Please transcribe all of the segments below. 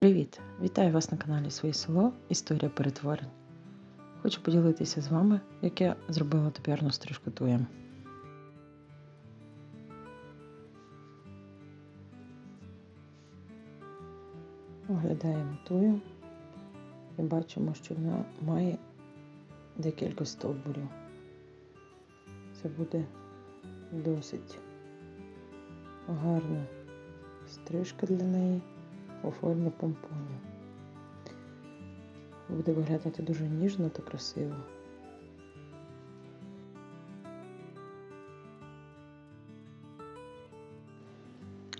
Привіт! Вітаю вас на каналі Своє село Історія перетворень. Хочу поділитися з вами, як я зробила тепірну стрижку туєм. Оглядаємо тую і бачимо, що вона має декілька стовбурів. Це буде досить гарна стрижка для неї у формі помпонів. Буде виглядати дуже ніжно та красиво.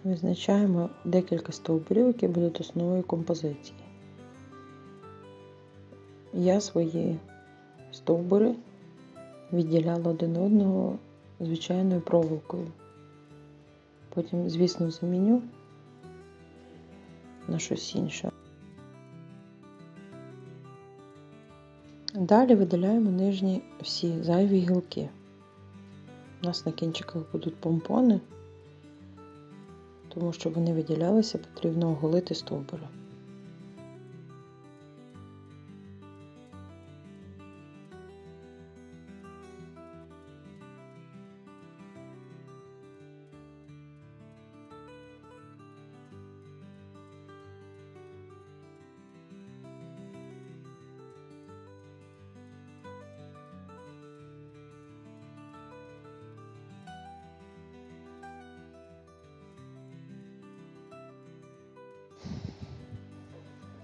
Визначаємо декілька стовбурів, які будуть основою композиції. Я свої стовбури відділяла один одного звичайною проволокою. Потім, звісно, заміню на щось інше. Далі видаляємо нижні всі зайві гілки. У нас на кінчиках будуть помпони, тому щоб вони виділялися, потрібно оголити стовбури.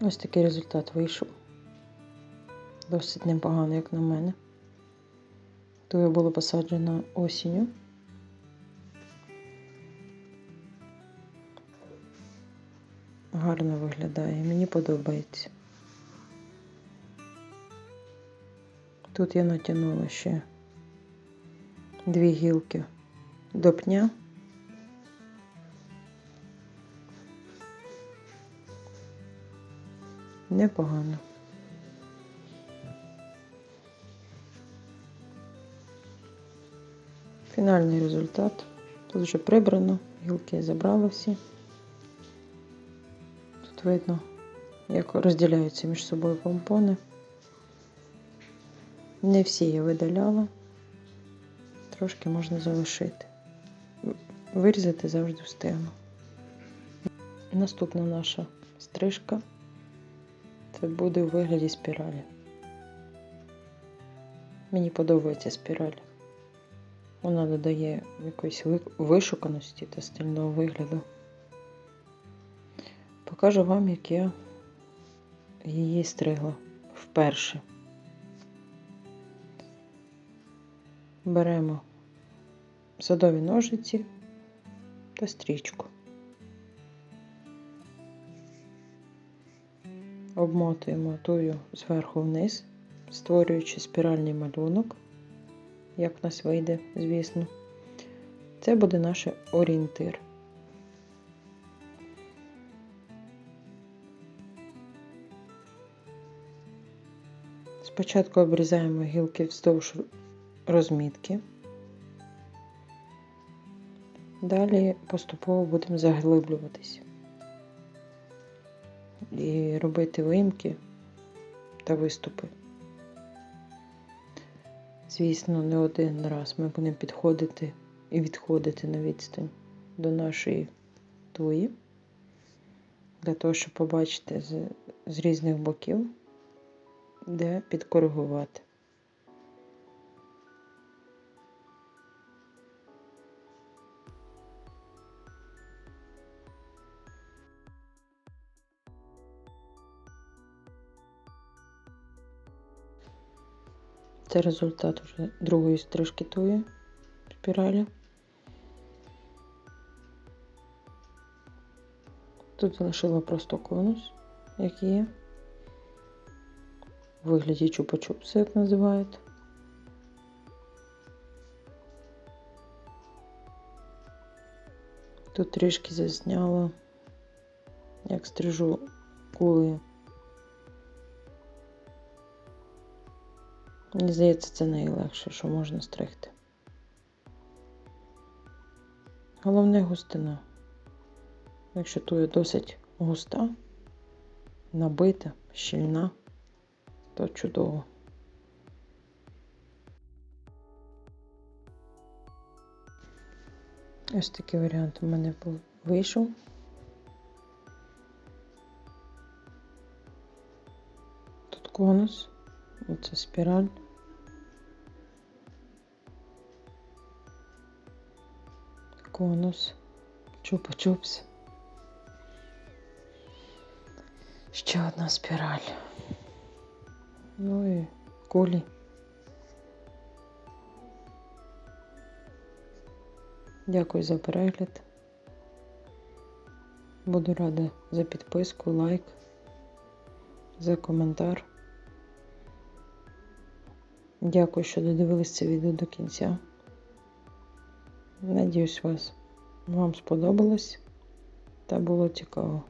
Ось такий результат вийшов. Досить непогано, як на мене. Туя було посаджено осінню. Гарно виглядає, мені подобається. Тут я натягнула ще дві гілки до пня. Непогано. Фінальний результат. Тут вже прибрано, гілки забрали всі. Тут видно, як розділяються між собою помпони. Не всі я видаляла, трошки можна залишити. Вирізати завжди встигну. Наступна наша стрижка. Це буде у вигляді спіралі. Мені подобається спіраль. Вона додає якоїсь вишуканості та стильного вигляду. Покажу вам, як я її стригла вперше. Беремо садові ножиці та стрічку. Обмотуємо тую зверху вниз, створюючи спіральний малюнок, як в нас вийде, звісно. Це буде наш орієнтир. Спочатку обрізаємо гілки вздовж розмітки. Далі поступово будемо заглиблюватися і робити виїмки та виступи. Звісно, не один раз ми будемо підходити і відходити на відстань до нашої туї, для того, щоб побачити з, з різних боків, де підкоригувати. Це результат вже другої стрижки туї спіралі. Тут залишила просто конус, який є. У вигляді чупа-чупса, як називають. Тут трішки засняла, як стрижу кулею. Мені здається, це найлегше, що можна стригти. Головне густина. Якщо туя досить густа, набита, щільна, то чудово. Ось такий варіант у мене вийшов. Тут конус, оце спіраль. Конус, чупа-чупс. Ще одна спіраль. Ну і кулі. Дякую за перегляд. Буду рада за підписку, лайк, за коментар. Дякую, що додивились це відео до кінця. Надіюсь, вас вам сподобалось та було цікаво.